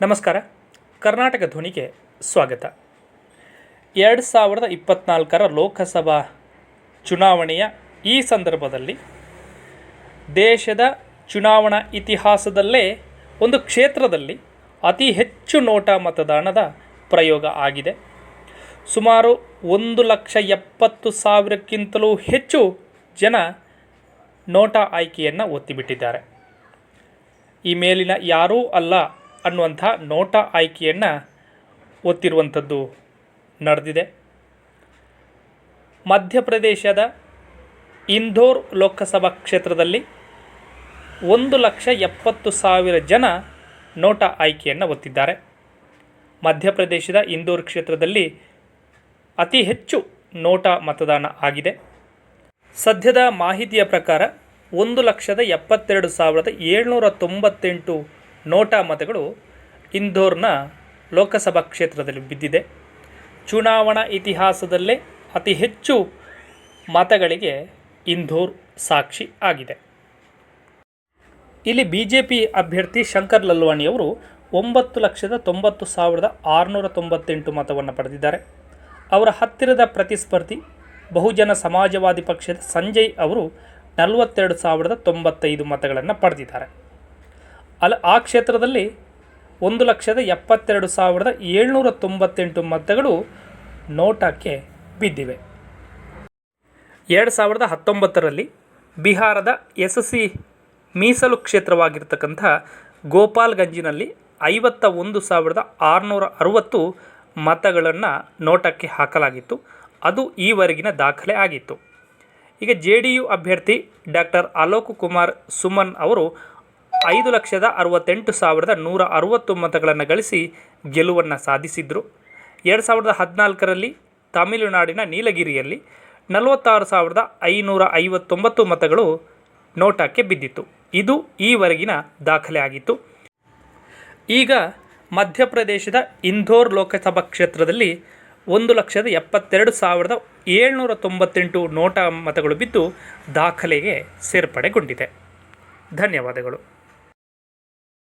ನಮಸ್ಕಾರ. ಕರ್ನಾಟಕ ಧ್ವನಿಗೆ ಸ್ವಾಗತ. ಎರಡು ಸಾವಿರದ ಇಪ್ಪತ್ನಾಲ್ಕರ ಲೋಕಸಭಾ ಚುನಾವಣೆಯ ಈ ಸಂದರ್ಭದಲ್ಲಿ ದೇಶದ ಚುನಾವಣಾ ಇತಿಹಾಸದಲ್ಲೇ ಒಂದು ಕ್ಷೇತ್ರದಲ್ಲಿ ಅತಿ ಹೆಚ್ಚು ನೋಟಾ ಮತದಾನದ ಪ್ರಯೋಗ ಆಗಿದೆ. ಸುಮಾರು ಒಂದು ಲಕ್ಷ ಎಪ್ಪತ್ತು ಸಾವಿರಕ್ಕಿಂತಲೂ ಹೆಚ್ಚು ಜನ ನೋಟಾ ಆಯ್ಕೆಯನ್ನು ಒತ್ತಿಬಿಟ್ಟಿದ್ದಾರೆ. ಈ ಮೇಲಿನ ಯಾರೂ ಅಲ್ಲ ಅನ್ನುವಂಥ ನೋಟ ಆಯ್ಕೆಯನ್ನು ಒತ್ತಿರುವಂಥದ್ದು ನಡೆದಿದೆ. ಮಧ್ಯಪ್ರದೇಶದ ಇಂದೋರ್ ಲೋಕಸಭಾ ಕ್ಷೇತ್ರದಲ್ಲಿ ಒಂದು ಲಕ್ಷ ಎಪ್ಪತ್ತು ಸಾವಿರ ಜನ ನೋಟ ಆಯ್ಕೆಯನ್ನು ಒತ್ತಿದ್ದಾರೆ. ಮಧ್ಯಪ್ರದೇಶದ ಇಂದೋರ್ ಕ್ಷೇತ್ರದಲ್ಲಿ ಅತಿ ಹೆಚ್ಚು ನೋಟ ಮತದಾನ ಆಗಿದೆ. ಸದ್ಯದ ಮಾಹಿತಿಯ ಪ್ರಕಾರ ಒಂದು ಲಕ್ಷದ ಎಪ್ಪತ್ತೆರಡು ಸಾವಿರದ ಏಳ್ನೂರ ತೊಂಬತ್ತೆಂಟು ನೋಟಾ ಮತಗಳು ಇಂದೋರ್ನ ಲೋಕಸಭಾ ಕ್ಷೇತ್ರದಲ್ಲಿ ಬಿದ್ದಿದೆ. ಚುನಾವಣಾ ಇತಿಹಾಸದಲ್ಲೇ ಅತಿ ಹೆಚ್ಚು ಮತಗಳಿಗೆ ಇಂದೋರ್ ಸಾಕ್ಷಿ ಆಗಿದೆ. ಇಲ್ಲಿ ಬಿ ಜೆ ಪಿ ಅಭ್ಯರ್ಥಿ ಶಂಕರ್ ಲಲ್ವಾಣಿಯವರು ಒಂಬತ್ತು ಲಕ್ಷದ ತೊಂಬತ್ತು ಸಾವಿರದ ಆರುನೂರ ತೊಂಬತ್ತೆಂಟು ಮತವನ್ನು ಪಡೆದಿದ್ದಾರೆ. ಅವರ ಹತ್ತಿರದ ಪ್ರತಿಸ್ಪರ್ಧಿ ಬಹುಜನ ಸಮಾಜವಾದಿ ಪಕ್ಷದ ಸಂಜಯ್ ಅವರು ನಲವತ್ತೆರಡು ಸಾವಿರದ ತೊಂಬತ್ತೈದು ಮತಗಳನ್ನು ಪಡೆದಿದ್ದಾರೆ. ಅಲ್ಲ ಆ ಕ್ಷೇತ್ರದಲ್ಲಿ ಒಂದು ಲಕ್ಷದ ಎಪ್ಪತ್ತೆರಡು ಸಾವಿರದ ಏಳ್ನೂರ ತೊಂಬತ್ತೆಂಟು ಮತಗಳು ನೋಟಕ್ಕೆ ಬಿದ್ದಿವೆ. ಎರಡು ಸಾವಿರದ ಹತ್ತೊಂಬತ್ತರಲ್ಲಿ ಬಿಹಾರದ ಎಸ್ ಸಿ ಮೀಸಲು ಕ್ಷೇತ್ರವಾಗಿರ್ತಕ್ಕಂಥ ಗೋಪಾಲ್ಗಂಜಿನಲ್ಲಿ ಐವತ್ತ ಒಂದು ಸಾವಿರದ ಆರುನೂರ ಅರುವತ್ತು ಮತಗಳನ್ನು ನೋಟಕ್ಕೆ ಹಾಕಲಾಗಿತ್ತು. ಅದು ಈವರೆಗಿನ ದಾಖಲೆ ಆಗಿತ್ತು. ಈಗ ಜೆ ಡಿ ಯು ಅಭ್ಯರ್ಥಿ ಡಾಕ್ಟರ್ ಅಲೋಕ್ ಕುಮಾರ್ ಸುಮನ್ ಅವರು ಐದು ಲಕ್ಷದ ಅರವತ್ತೆಂಟು ಸಾವಿರದ ನೂರ ಅರವತ್ತು ಮತಗಳನ್ನು ಗಳಿಸಿ ಗೆಲುವನ್ನು ಸಾಧಿಸಿದರು. ಎರಡು ಸಾವಿರದ ಹದಿನಾಲ್ಕರಲ್ಲಿ ತಮಿಳುನಾಡಿನ ನೀಲಗಿರಿಯಲ್ಲಿ ನಲವತ್ತಾರು ಸಾವಿರದ ಐನೂರ ಐವತ್ತೊಂಬತ್ತು ಮತಗಳು ನೋಟಕ್ಕೆ ಬಿದ್ದಿತ್ತು. ಇದು ಈವರೆಗಿನ ದಾಖಲೆ ಆಗಿತ್ತು. ಈಗ ಮಧ್ಯಪ್ರದೇಶದ ಇಂಧೋರ್ ಲೋಕಸಭಾ ಕ್ಷೇತ್ರದಲ್ಲಿ ಒಂದು ಲಕ್ಷದ ಎಪ್ಪತ್ತೆರಡು ಸಾವಿರದ ಏಳ್ನೂರ ತೊಂಬತ್ತೆಂಟು ನೋಟ ಮತಗಳು ಬಿದ್ದು ದಾಖಲೆಗೆ ಸೇರ್ಪಡೆಗೊಂಡಿದೆ. ಧನ್ಯವಾದಗಳು.